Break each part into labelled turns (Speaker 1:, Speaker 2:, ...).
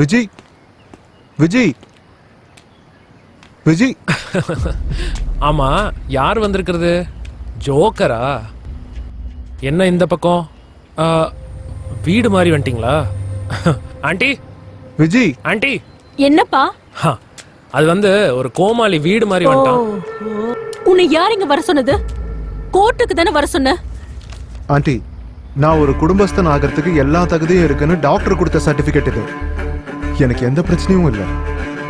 Speaker 1: விஜய். விஜய். விஜய்.
Speaker 2: ஆமா யார் வந்திருக்கிறது? ஜோக்கரா? என்ன இந்த பக்கம்? வீடு மாதிரி வந்துட்டீங்களா? ஆண்டி?
Speaker 1: விஜய்.
Speaker 2: ஆண்டி?
Speaker 3: என்னப்பா?
Speaker 2: ஹா, அது வந்து ஒரு கோமாளி வீடு மாதிரி வந்துட்டான்.
Speaker 3: உன்னை யார் இங்க வர சொன்னது? கோர்ட்டுக்கு தானே வர சொன்ன?
Speaker 1: ஆண்டி நான் ஒரு குடும்பஸ்தன் ஆகிறதுக்கு எல்லா தகுதியும் இருக்குன்னு டாக்டர் கொடுத்த சர்டிபிகேட் இது. எனக்கு எந்த பிரச்சனையும் இல்லை.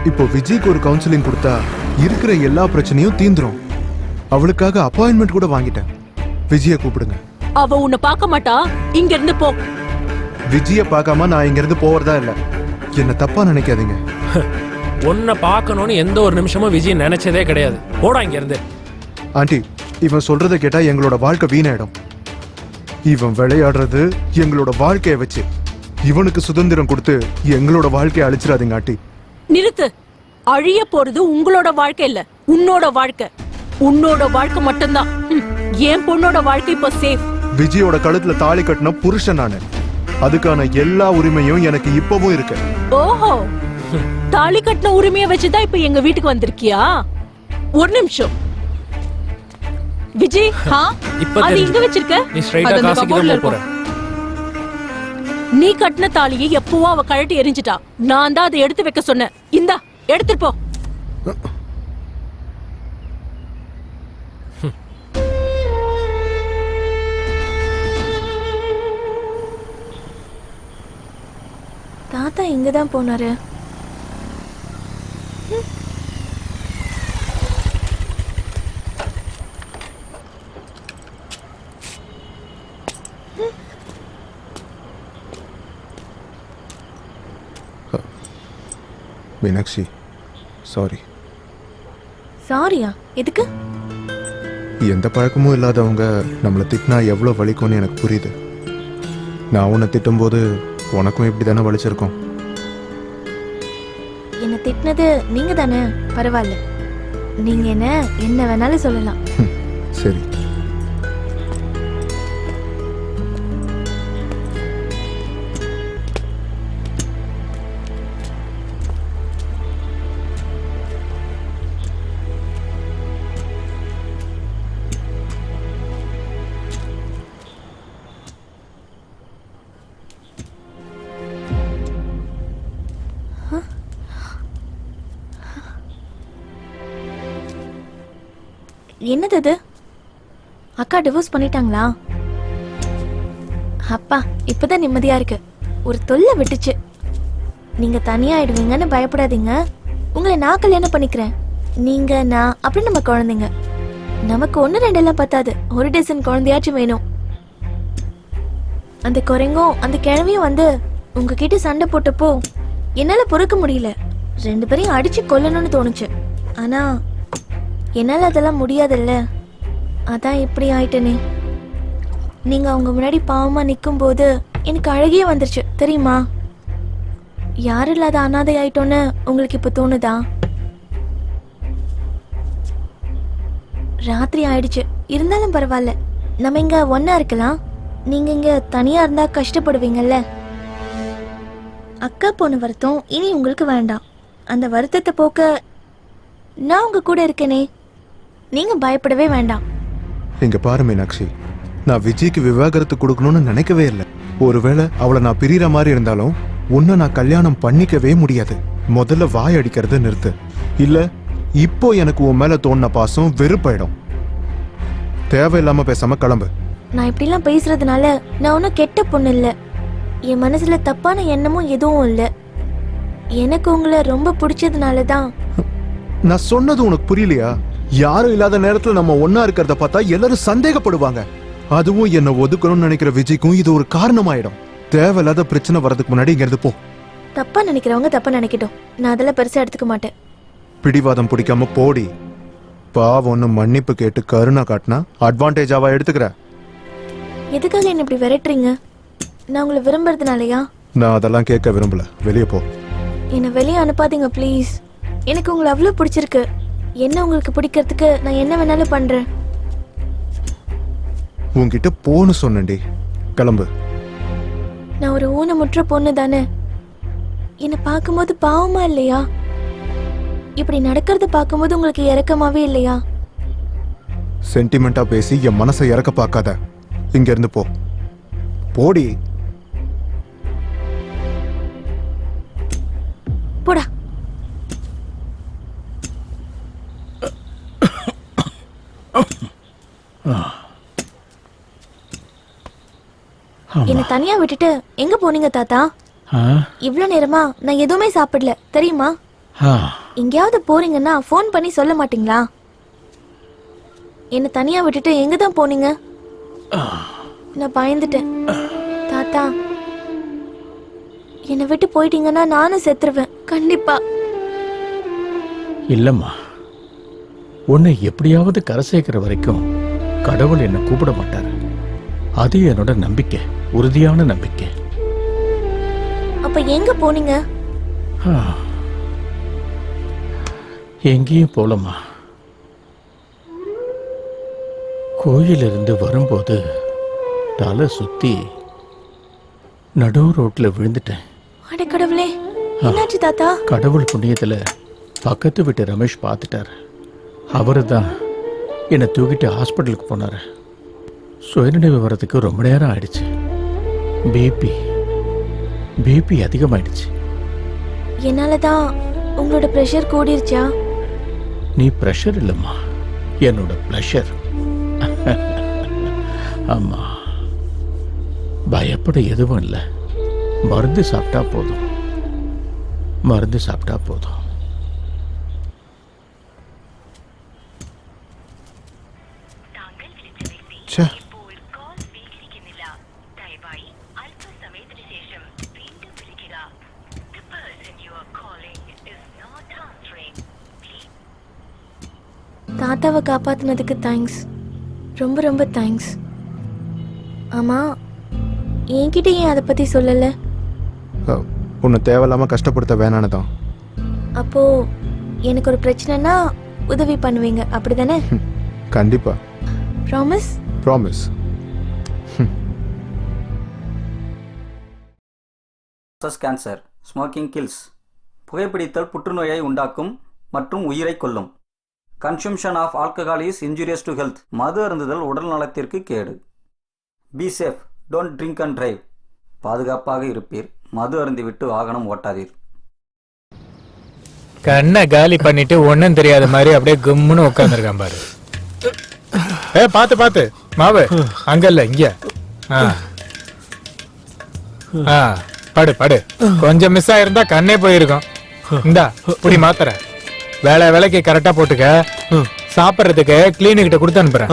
Speaker 1: இப்போ விஜய்க்கு ஒரு கவுன்சிலிங் கொடுத்தா இருக்கிற எல்லா பிரச்சனையும் தீந்துரும். அவளுக்காக அப்பாயின்மெண்ட் கூட வாங்கிட்டேன். விஜய கூப்பிடுங்க.
Speaker 3: அவ உன்னை பார்க்க மாட்டா? இங்க இருந்து போ.
Speaker 1: விஜய பார்க்காம நான் இங்க இருந்து போறதா இல்ல. என்ன தப்பா நினைக்காதீங்க.
Speaker 2: உன்னை பார்க்கணும்னு எந்த ஒரு நிமிஷமும் விஜய் நினைச்சதே கிடையாது. போடா இங்க இருந்து
Speaker 1: ஆண்டி இவன் சொல்றத கேட்டா எங்களோட வாழ்க்கை வீணாயிடும். இவன் விளையாடுறது எங்களோட வாழ்க்கைய வச்சு. இவனுக்கு சுதந்திரம் கொடுத்து எங்களோட வாழ்க்கையை அழிச்சிடாதீங்க ஆண்டி.
Speaker 3: நிறுத்து. அழிய போறது உங்களோட வாழ்க்கை இல்ல உன்னோட வாழ்க்கை. உன்னோட வாழ்க்கை மட்டும்தான். என் பொண்ணோட வாழ்க்கை இப்போ சேஃப்
Speaker 1: விஜயோட கழுத்துல தாலி கட்டின புருஷன் நானு. அதுக்கான எல்லா உரிமையும் எனக்கு இப்பவும் இருக்கு.
Speaker 3: ஓஹோ. தாலி கட்டின உரிமையை வச்சுதான் இப்ப எங்க வீட்டுக்கு வந்திருக்கியா? ஒரு நிமிஷம். விஜய்
Speaker 2: இப்ப
Speaker 3: அது. இங்க வச்சிருக்க?
Speaker 2: நீ ஸ்ட்ரைட்டா காசிக்கு தான் போற.
Speaker 3: நீ கட்டின தாலியை எப்பவோ அவ கழட்டி எரிஞ்சிட்டா நான் தான் அதை எடுத்து வைக்க சொன்னேன். இந்தா எடுத்துட்டு போ.
Speaker 4: தாத்தா இங்க தான் போனாரு.
Speaker 1: மீனாட்சி சாரி
Speaker 4: சாரியா எதுக்கு?
Speaker 1: எந்த பழக்கமும் இல்லாதவங்க நம்மளை திட்டினா எவ்வளோ வலிக்கும்னு எனக்கு புரியுது. நான் உன்னை திட்டும்போது உனக்கும் இப்படி தானே வலிச்சிருக்கும்.
Speaker 4: என்ன திட்டினது நீங்க தானே பரவாயில்ல. நீங்க என்ன என்ன வேணாலும் சொல்லலாம்.
Speaker 1: சரி.
Speaker 4: என்னது அது? அக்கா டிவோர்ஸ் பண்ணிட்டாங்களா? அப்பா இப்பதான் நிம்மதியா இருக்கு. ஒரு தொல்லை விட்டுச்சு. நீங்க தனியாயிடுவீங்கன்னு பயப்படாதீங்க. உங்களை நான் கல்யாணம் பண்ணிக்கிறேன். நீங்க நான் அப்படி நம்ம குழந்தைங்க. நமக்கு ஒன்று ரெண்டெல்லாம் பத்தாது. ஒரு டசன் குழந்தையாச்சும் வேணும். அந்த குரங்கும் அந்த கிழவியும் வந்து உங்ககிட்ட சண்டை போட்டப்போ என்னால் பொறுக்க முடியல. ரெண்டு பேரையும் அடிச்சு கொல்லணும்னு தோணுச்சு. ஆனால் என்னால் அதெல்லாம் முடியாதுல்ல. அதான் இப்படி ஆயிட்டனே. நீங்க அவங்க முன்னாடி பாவமா நிக்கும்போது எனக்கு அழகியே வந்துருச்சு தெரியுமா? யாரும் இல்லாத அனாதை ஆயிட்டோன்னு உங்களுக்கு இப்போ தோணுதா? ராத்திரி ஆயிடுச்சு. இருந்தாலும் பரவாயில்ல. நம்ம இங்க ஒண்ணா இருக்கலாம். நீங்க இங்க தனியா இருந்தா கஷ்டப்படுவீங்கல்ல. அக்கா போன வருத்தம் இனி உங்களுக்கு வேண்டாம். அந்த வருத்தத்தை போக்க நான் உங்க கூட இருக்கேனே. நீங்க பயப்படவே வேண்டாம்.
Speaker 1: இங்க பாரு மீனாட்சி. நான் விஜய்க்கு விவாகரத்து கொடுக்கணும்னு நினைக்கவே இல்லை. ஒருவேளை அவளை நான் பிரியற மாதிரி இருந்தாலும் உன்னை நான் கல்யாணம் பண்ணிக்கவே முடியாது. முதல்ல வாய் அடிக்கிறத நிறுத்து. இல்ல இப்போ எனக்கு உன் மேல தோணுன பாசம் வெறுப்பாயிடும். தேவையில்லாம பேசாம கிளம்பு.
Speaker 4: நான் இப்படிலாம் பேசுறதுனால நான் ஒன்றும் கெட்ட பொண்ணு இல்லை. என் மனசுல தப்பான எண்ணமும் எதுவும் இல்லை. எனக்கு உங்களை ரொம்ப பிடிச்சதுனால தான்
Speaker 1: நான் சொன்னது உனக்கு புரியலையா? யாரும் இல்லாத நேரத்துல நம்ம ஒண்ணா இருக்கிறத பார்த்தா எல்லாரும் சந்தேகப்படுவாங்க. அதுவும் என்ன ஒதுக்கணும்னு நினைக்கிற விஜய்க்கும் இது ஒரு காரணமாயிடும். தேவையில்லாத பிரச்சனை வரதுக்கு முன்னாடி இங்க இருந்து போ.
Speaker 4: தப்பா நினைக்கிறவங்க தப்பா நினைக்கட்டும். நான் அதெல்லாம் பெருசா எடுத்துக்க மாட்டேன்.
Speaker 1: பிடிவாதம் பிடிக்காம போடி. பாவம்னு மன்னிப்பு கேட்டு கருணை காட்டினா அட்வான்டேஜாவா எடுத்துக்கிற.
Speaker 4: எதுக்காக என்ன இப்படி விரட்டுறீங்க? நான் உங்களை விரும்புறதுனாலயா?
Speaker 1: நான் அதெல்லாம் கேட்க விரும்பல. வெளியே போ.
Speaker 4: என்னை வெளியே அனுப்பாதீங்க ப்ளீஸ் எனக்கு உங்களை அவ்வளோ பிடிச்சிருக்கு. என்ன உங்களுக்கு பிடிக்கிறதுக்கு நான் என்ன வேணாலும் பண்றேன்?
Speaker 1: உன்கிட்ட போன்னு சொன்னேன்டி. கிளம்பு.
Speaker 4: நான் ஒரு ஊனமுற்ற பொண்ணு தானே. என்னை பார்க்கும்போது பாவமா இல்லையா? இப்படி நடக்கிறத பார்க்கும்போது உங்களுக்கு இறக்கமாவே இல்லையா?
Speaker 1: சென்டிமெண்டா பேசி என் மனசை இறக்க பார்க்காத. இங்க இருந்து போ. போடா.
Speaker 4: என்னை தனியா விட்டுட்டு எங்க போனீங்க தாத்தா? இவ்ளோ நேரமா நான் எதுவுமே சாப்பிடல தெரியுமா? எங்கேயாவது போறீங்கன்னா ஃபோன் பண்ணி சொல்ல மாட்டீங்களா? என்னை தனியா விட்டுட்டு எங்க தான் போனீங்க? நான் பயந்துட்டேன். தாத்தா என்னை விட்டு போயிட்டீங்கன்னா நானும் செத்துருவேன். கண்டிப்பா.
Speaker 5: இல்லைம்மா. உன்னை எப்படியாவது கரை சேர்க்கிற வரைக்கும் கடவுள் என்னை கூப்பிட மாட்டார். அது என்னோட நம்பிக்கை உறுதியான நம்பிக்கை.
Speaker 4: அப்ப எங்க போனீங்க.
Speaker 5: எங்கேயும் போலம்மா. கோயிலிருந்து வரும்போது தலை சுத்தி நடு ரோட்ல விழுந்துட்டேன்.
Speaker 4: அட கடவுளே என்னாச்சு தாத்தா?
Speaker 5: கடவுள் புண்ணியத்துல பக்கத்து வீட்டு ரமேஷ் பார்த்துட்டாரு. அவரு தான் என்னை தூக்கிட்டு ஹாஸ்பிட்டலுக்கு போனாரு. சுயநினைவு வர்றதுக்கு ரொம்ப நேரம் ஆயிடுச்சு. பிபி பிபி அதிகமாயிடுச்சு.
Speaker 4: என்னால தான் உங்களோட ப்ரெஷர் கூடிருச்சா?
Speaker 5: நீ ப்ரெஷர் இல்லைம்மா. என்னோட ப்ளஷர் ஆமா. பயப்பட எதுவும் இல்லை. மருந்து சாப்பிட்டா போதும். மருந்து சாப்பிட்டா போதும்.
Speaker 4: தாத்தாவை காப்பாத்துனதுக்கு தேங்க்ஸ் ரொம்ப ரொம்ப தேங்க்ஸ் ஆமா என்கிட்ட ஏன் அதை பத்தி சொல்லல?
Speaker 1: உன்னை தேவையில்லாம கஷ்டப்படுத்த வேணான்னு தான்
Speaker 4: அப்போ எனக்கு ஒரு பிரச்சனைனா உதவி பண்ணுவீங்க அப்படிதானே?
Speaker 1: கண்டிப்பா.
Speaker 4: ப்ராமிஸ்
Speaker 1: ப்ராமிஸ்
Speaker 6: சஸ் கேன்சர் ஸ்மோக்கிங் கில்ஸ் புகைப்பிடித்தல் புற்றுநோயை உண்டாக்கும் மற்றும் உயிரை கொல்லும். Consumption of alcohol is injurious to health. மது அருந்துதல் உடல் நலத்திற்கு கேடு. Be safe. Don't drink and drive. பாதுகாப்பாக இருப்பீர். மது அருந்திவிட்டு வாகனம் ஓட்டாதீர்.
Speaker 7: கண்ணை காலி பண்ணிட்டு ஒண்ணும் தெரியாத மாதிரி அப்படியே கும்முன்னு உட்காந்துருக்கான் பாரு. ஏ பாத்து பாத்து மாவு அங்க இல்ல இங்க. ஆ. ஆ படு படு. கொஞ்சம் மிஸ் ஆயிருந்தா கண்ணே போயிருக்கும். இந்தா இப்படி மாத்திர. வேலை வேலைக்கு கரெக்டா போட்டுக்க. சாப்பிடுறதுக்கு கிளீனிக் கிட்ட கொடுத்து அனுப்புறேன்.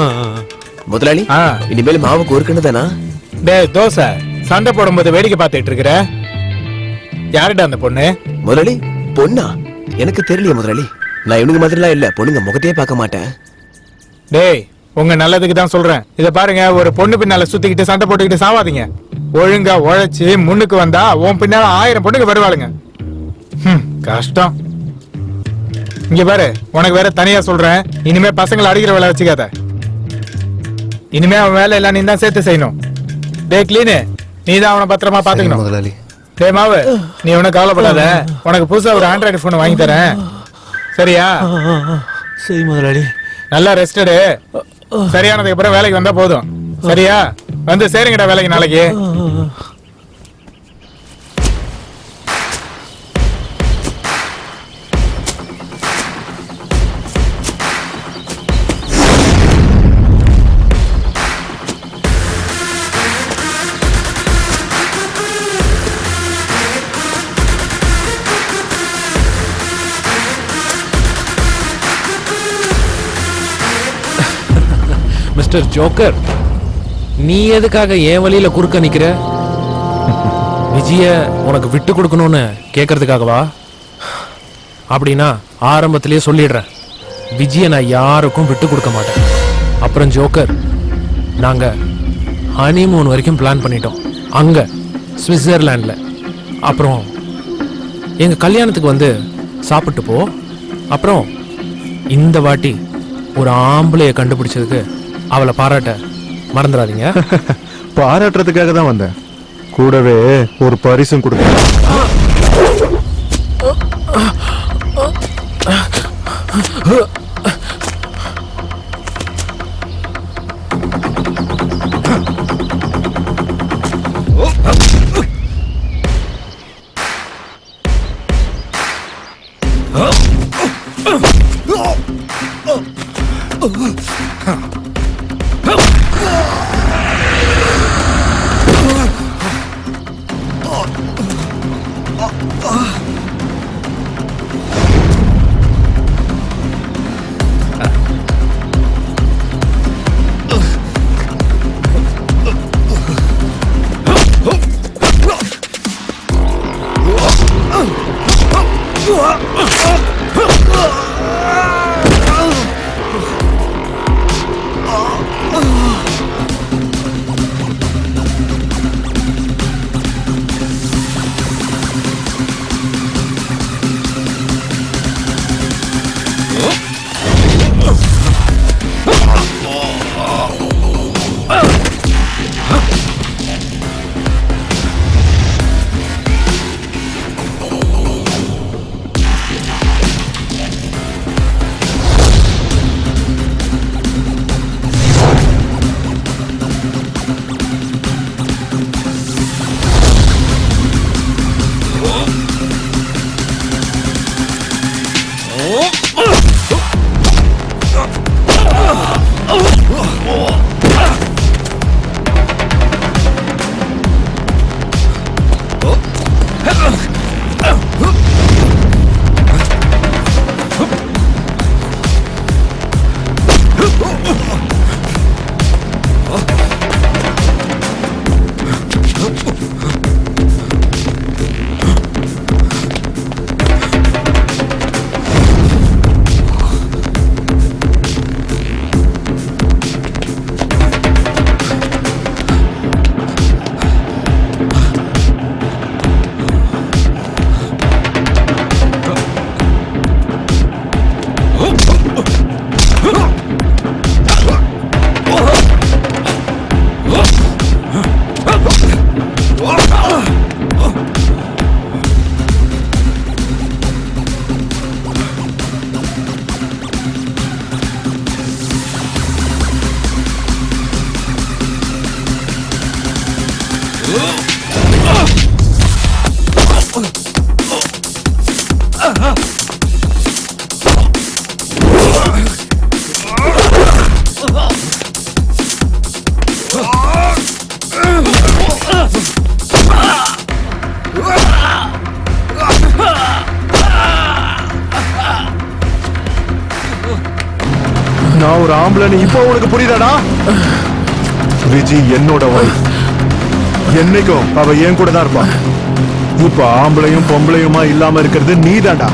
Speaker 8: முதலாளி
Speaker 7: ஆ.
Speaker 8: இனிமேல் மாவுக்கு ஒரு கண்ணு தானா?
Speaker 7: டேய் தோசை. சண்டை போடும்போது வேடிக்கை பார்த்துட்டு இருக்கிற? யாருடா அந்த பொண்ணு?
Speaker 8: முதலாளி பொண்ணா? எனக்கு தெரியலையே முதலாளி. நான் இவனுங்க மாதிரிலாம் இல்ல. பொண்ணுங்க முகத்தையே பார்க்க மாட்டேன்.
Speaker 7: டேய் உங்க நல்லதுக்கு தான் சொல்றேன். இத பாருங்க ஒரு பொண்ணு பின்னால சுத்திக்கிட்டு சண்டை போட்டுக்கிட்டு சாவாதீங்க. ஒழுங்கா உழைச்சு முன்னுக்கு வந்தா உன் பின்னால ஆயிரம் பொண்ணுங்க வருவாளுங்க. கஷ்டம். இங்க பாரு உனக்கு வேற தனியா சொல்றேன். இனிமே பசங்களை அடிக்கிற வேலை வச்சுக்காத. இனிமே அவன் வேலை எல்லாம் நீ தான் சேர்த்து செய்யணும். டேய் கிளீனு நீ தான் அவனை பத்திரமா பாத்துக்கணும்
Speaker 8: முதலாளி.
Speaker 7: டேய் மாவு நீ ஒன்னும் கவலைப்படாத. உனக்கு புதுசா ஒரு ஆண்ட்ராய்டு போன் வாங்கி தரேன். சரியா?
Speaker 8: சரி முதலாளி.
Speaker 7: நல்லா ரெஸ்டடு சரியானதுக்கு அப்புறம் வேலைக்கு வந்தா போதும். சரியா? வந்து சேருங்கடா வேலைக்கு நாளைக்கு.
Speaker 2: மிஸ்டர் ஜோக்கர் நீ எதுக்காக என் வழியில குறுக்க நிக்கிற? விஜய உனக்கு விட்டு கொடுக்கணும்னு கேட்கறதுக்காகவா அப்படின்னா ஆரம்பத்திலேயே சொல்லிடுறேன். விஜய நான் யாருக்கும் விட்டு கொடுக்க மாட்டேன். அப்புறம் ஜோக்கர் நாங்க ஹனிமூன் வரைக்கும் பிளான் பண்ணிட்டோம். அங்க சுவிட்சர்லாண்டில் அப்புறம் எங்க கல்யாணத்துக்கு வந்து சாப்பிட்டு போ. அப்புறம் இந்த வாட்டி ஒரு ஆம்பளையை கண்டுபிடிச்சதுக்கு அவளை பாராட்ட மறந்துடாதீங்க.
Speaker 1: பாராட்டுறதுக்காக தான் வந்தேன். கூடவே ஒரு பரிசும் கொடுத்தேன். நான் ஒரு ஆம்பளை இப்போ உனக்கு புரியுதாடா? விஜி என்னோட வாய் என்னைக்கும் அவ என் கூட தான் இருப்பான் இப்ப ஆம்பளையும் பொம்பளையுமா இல்லாம இருக்கிறது நீதான்டா.